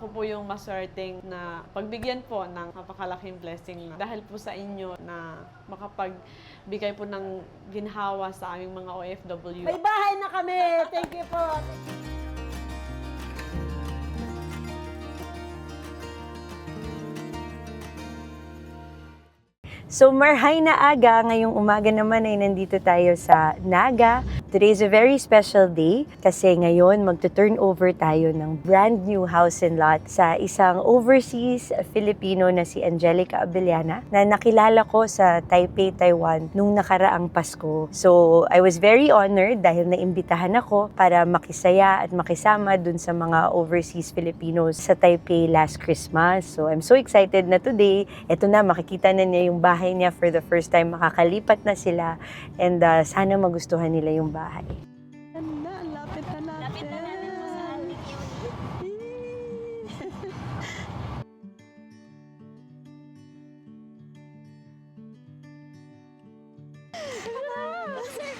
ako po yung maswerteng na pagbigyan po ng napakalaking blessing na dahil po sa inyo na makapagbigay po ng ginhawa sa aming mga OFW. May bahay na kami. Thank you po. So marhay na aga, ngayong umaga naman ay nandito tayo sa Naga. Today is a very special day kasi ngayon magto-turn over tayo ng brand new house and lot sa isang overseas Filipino na si Angelica Abellana na nakilala ko sa Taipei, Taiwan nung nakaraang Pasko. So I was very honored dahil naimbitahan ako para makisaya at makisama dun sa mga overseas Filipinos sa Taipei last Christmas. So I'm so excited na today, eto na makikita na niya yung bahay niya for the first time. Makakalipat na sila and uh, sana magustuhan nila yung bahay. Na, lapit na natin. Lapit na natin sa Hello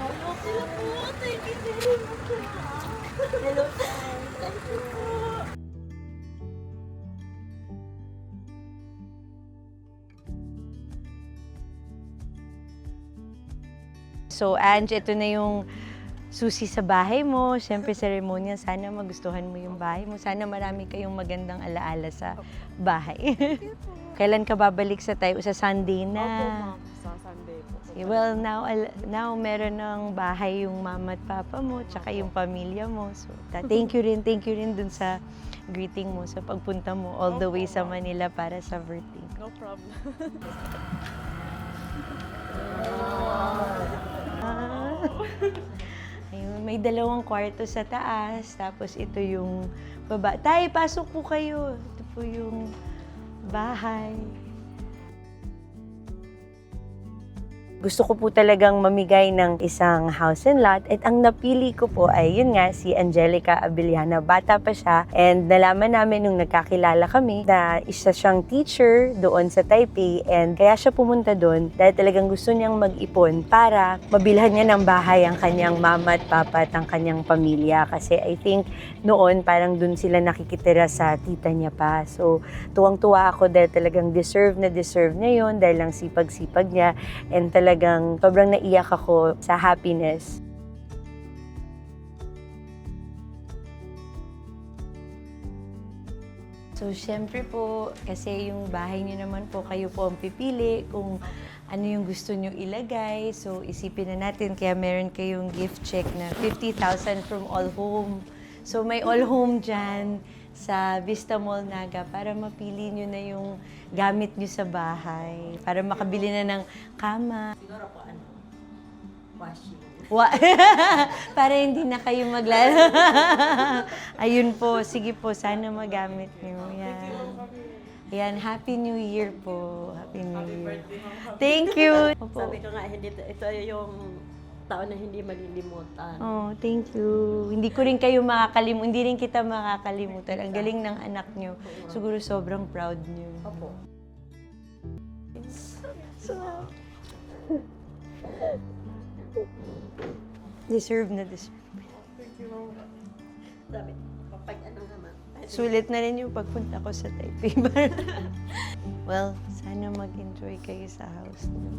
Thank you very much. Hello. Thank you po. So Ange, ito na yung susi sa bahay mo. Siyempre, ceremonial. Sana magustuhan mo yung bahay mo. Sana marami kayong magandang alaala sa bahay. Kailan ka babalik sa tayo? Sa Sunday na. Opo, ma'am. Sa Sunday po. Okay, Well, now, now meron ng bahay yung mama at papa mo, tsaka yung pamilya mo. So, thank you rin, thank you rin dun sa greeting mo, sa pagpunta mo all the way sa Manila para sa birthday. No problem. Ayun, may dalawang kwarto sa taas, tapos ito yung baba. Tay, pasok po kayo. Ito po yung bahay. Gusto ko po talagang mamigay ng isang house and lot. At ang napili ko po ay yun nga si Angelica Abiliana. Bata pa siya. And nalaman namin nung nagkakilala kami na isa siyang teacher doon sa Taipei. And kaya siya pumunta doon dahil talagang gusto niyang mag-ipon para mabilhan niya ng bahay ang kanyang mama at papa at ang kanyang pamilya. Kasi I think noon parang doon sila nakikitira sa tita niya pa. So tuwang-tuwa ako dahil talagang deserve na deserve niya yun dahil lang sipag-sipag niya. And talagang sobrang naiyak ako sa happiness. So, syempre po, kasi yung bahay niyo naman po, kayo po ang pipili kung ano yung gusto niyo ilagay. So, isipin na natin, kaya meron kayong gift check na 50,000 from All Home. So, may All Home dyan sa Vista Mall Naga para mapili niyo na yung gamit niyo sa bahay. Para makabili na ng kama. Siguro po ano, washing. Wa- para hindi na kayo maglala. Ayun po, sige po, sana magamit niyo. Yan. Yan, Happy New Year po. Happy New Year. Thank you. Opo. Sabi ko nga, hindi, ito yung taon na hindi malilimutan. Oh, thank you. Hindi ko rin kayo makakalimutan, hindi rin kita makakalimutan. Ang galing ng anak niyo. Siguro sobrang proud niyo. Opo. Deserve na deserve. Sabi, kapag ano naman. Sulit na rin yung pagpunta ko sa Taipei. well, sana mag-enjoy kayo sa house niyo.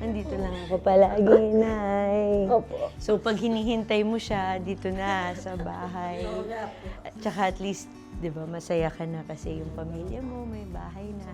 Nandito lang ako palagi, Nay. Opo. So, pag hinihintay mo siya, dito na sa bahay. At saka at least, di ba, masaya ka na kasi yung pamilya mo, may bahay na.